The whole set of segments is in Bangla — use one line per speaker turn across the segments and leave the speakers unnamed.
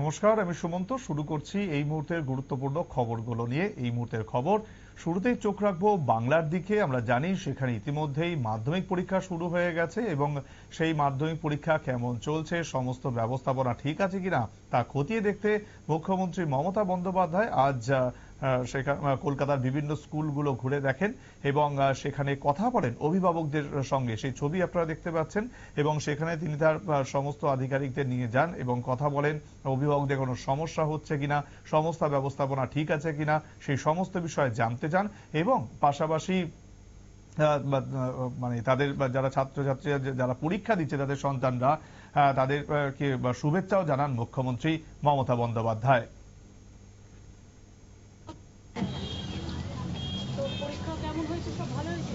নমস্কার, আমি সুমন্ত। শুরু করছি এই মুহূর্তের গুরুত্বপূর্ণ খবরগুলো নিয়ে। এই মুহূর্তের খবর, শুরুতেই চোখ রাখব বাংলার দিকে। আমরা জানি সেখানে ইতিমধ্যেই মাধ্যমিক পরীক্ষা শুরু হয়ে গেছে এবং সেই মাধ্যমিক পরীক্ষা কেমন চলছে, সমস্ত ব্যবস্থাপনা ঠিক আছে কিনা তা খতিয়ে দেখতে মুখ্যমন্ত্রী মমতা বন্দ্যোপাধ্যায় আজ সেখানে কলকাতার বিভিন্ন স্কুলগুলো ঘুরে দেখেন এবং সেখানে কথা বলেন অভিভাবকদের সঙ্গে। সেই ছবি আপনারা দেখতে পাচ্ছেন এবং সেখানে তিনি তার সমস্ত আধিকারিকদের নিয়ে যান এবং কথা বলেন, অভিভাবকদের কোনো সমস্যা হচ্ছে কিনা, সমস্ত ব্যবস্থাপনা ঠিক আছে কিনা, সেই সমস্ত বিষয়ে জানতে চান এবং পাশাপাশি মানে তাদের যারা ছাত্রছাত্রী যারা পরীক্ষা দিচ্ছে তাদের সন্তানরা তাদেরকে শুভেচ্ছাও জানান মুখ্যমন্ত্রী মমতা বন্দ্যোপাধ্যায়।
পরীক্ষা কেমন হয়েছে? সব ভালো হয়েছে?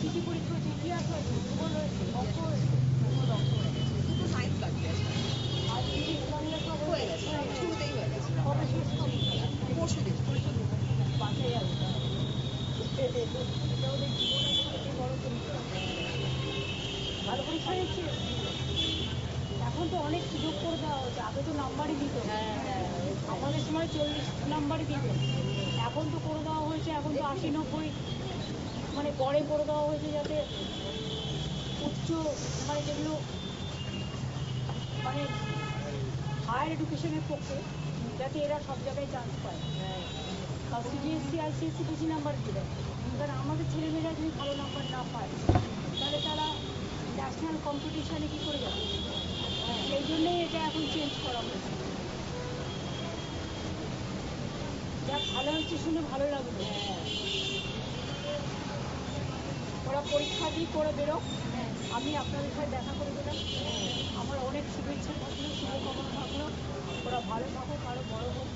কি কি পরীক্ষা হয়েছে? ইতিহাস হয়েছে ভূগোল হয়েছে? অঙ্ক হয়েছে?
দুটো সায়েন্স বাকি আছে
আর ইংলিশ বাংলা সব
হয়ে গেছে। শুরুতেই হয়ে গেছে।
কবে শেষ হবে?
পরশু দিন। পরশু দিন।
বাসে যাবে এটা ওদের জীবনের সবচেয়ে বড় পরীক্ষা। ভালো পরীক্ষা হয়েছে? এখন তো অনেক সুযোগ করে দেওয়া হয়েছে। আগে তো নাম্বারই দিত। আমাদের সময় চল্লিশ নাম্বারই দিত। এখন তো করে দেওয়া হয়েছে এখন তো আশি নব্বই। মানে পরে করে দেওয়া হয়েছে যাতে উচ্চ মানে যেগুলো মানে হায়ার এডুকেশনের পক্ষে যাতে এরা সব জায়গায় চান্স পায়। সিবিএসসি আইসিএসসি বেশি নাম্বার দেবে। কারণ আমাদের ছেলেমেয়েরা যদি ভালো নাম্বার না পায়, তাহলে তারা ন্যাশনাল কম্পিটিশানে কী করে যাবে? সেই জন্যই এটা এখন চেঞ্জ করা হয়েছে যা ভালো হচ্ছে শুনে ভালো লাগল ওরা পরীক্ষা দিয়ে করে বেরো আমি আপনাদের সাথে দেখা করে দিলাম আমার অনেক শুভেচ্ছা থাকল শুভকামনা থাকল। ওরা ভালো থাকুক আরও বড় হোক।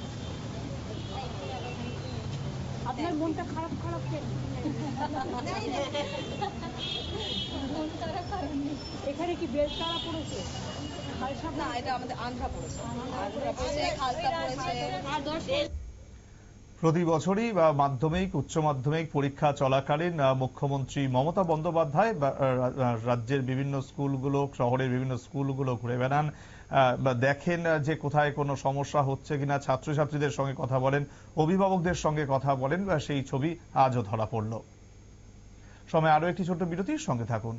আপনার মনটা খারাপ খারাপ কেন? এখানে কি বেলতারা পড়েছে?
না এটা আমাদের আন্ধ্রা পড়েছে। আন্ধ্রা পড়েছে খালতা পড়েছে।
প্রতি বছরই বা মাধ্যমিক, উচ্চ মাধ্যমিক পরীক্ষা চলাকালীন মুখ্যমন্ত্রী মমতা বন্দ্যোপাধ্যায় রাজ্যের বিভিন্ন স্কুলগুলো, শহরের বিভিন্ন স্কুলগুলো ঘুরে বেড়ান। দেখেন যে কোথায় কোনো সমস্যা হচ্ছে কিনা, ছাত্রছাত্রীদের সঙ্গে কথা বলেন, অভিভাবকদের সঙ্গে কথা বলেন সেই ছবি আজও ধরা পড়ল। সময় আরও একটি ছোট বিরতির সঙ্গে থাকুন।